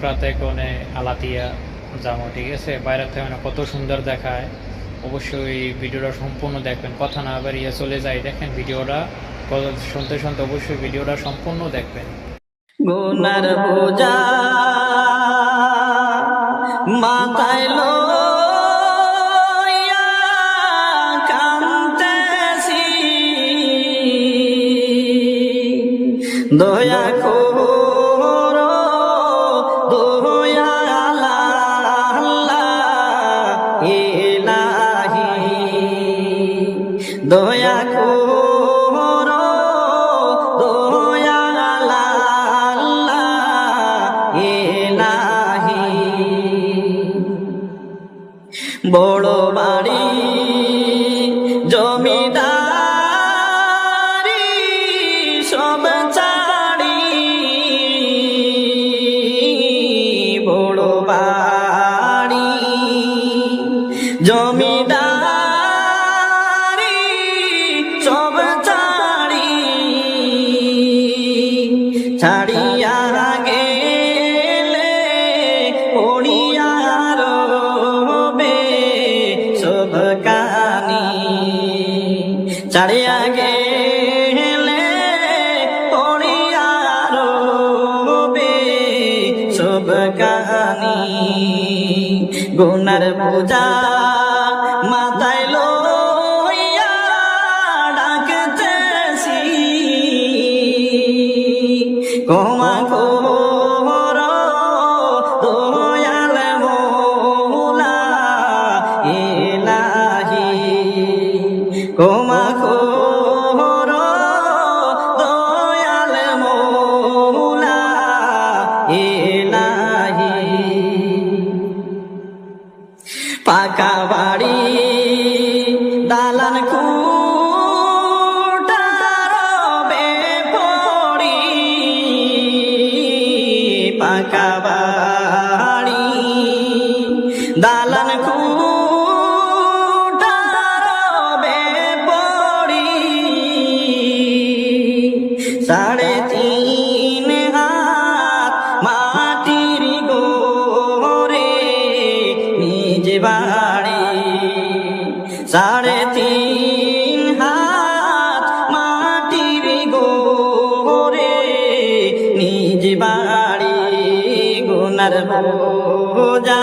প্রাতে কোণে আলাতিয়া যাব, ঠিক আছে? বাইরের থেকে মানে কত সুন্দর দেখায়। অবশ্যই ভিডিওটা সম্পূর্ণ দেখবেন। কথা না বাড়িয়ে চলে যাই, দেখেন ভিডিওটা। শুনতে শুনতে অবশ্যই ভিডিওটা সম্পূর্ণ দেখবেন। গুনার মাথায় দয়া করো দয়া করো দয়া বড় বাড়ি জমিদারি সব চাড়ি বড় বাড়ি জমিদারি সব কানি গুনার পূজা মাথায় লইয়া ডাকতেছি। কমা সাড়ে তিন হাত মাটির গোরে নিজ বাড়ি। সাড়ে হাত মাটির গোরে নিজ বাড়ি। গুনার বোঝা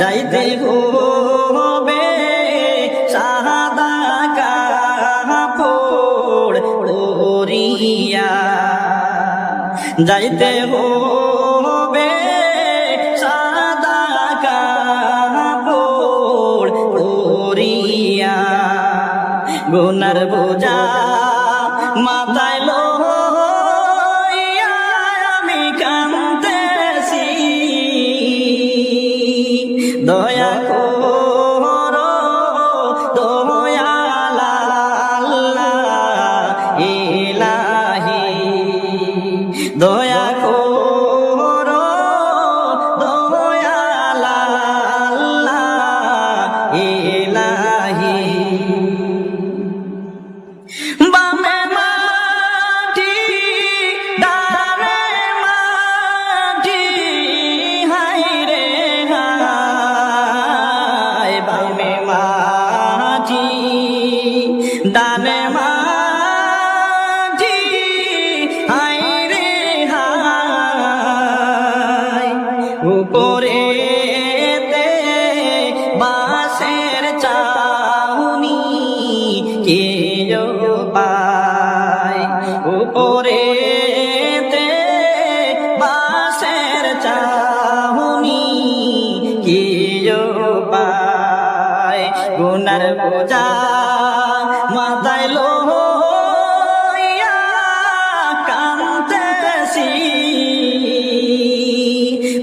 যাইতে হবে সাদা কাপড় পরিয়া। যাইতে হবে সাদা কাপড় পরিয়া। গুনার বোঝা দয়া কর দয়া উপরে বাসের চাউনি কেউ পায়। উপরে বাসের চাউনি কেউ পায়। গুনার পূজা মাথায় লো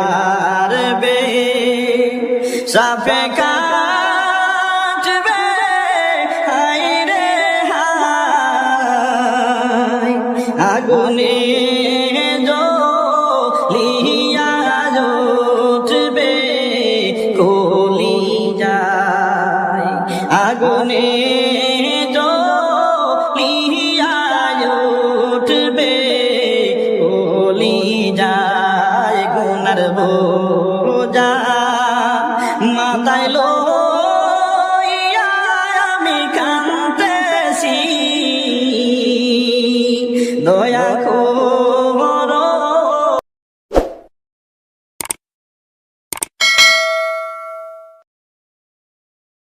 গুরজে সাপে কাটবে হাই রে হায়। আগুনে আগুনে জ্বলিয়া উঠবে বোঝা মাথায় লো আমি কান্তেছি দয়া কর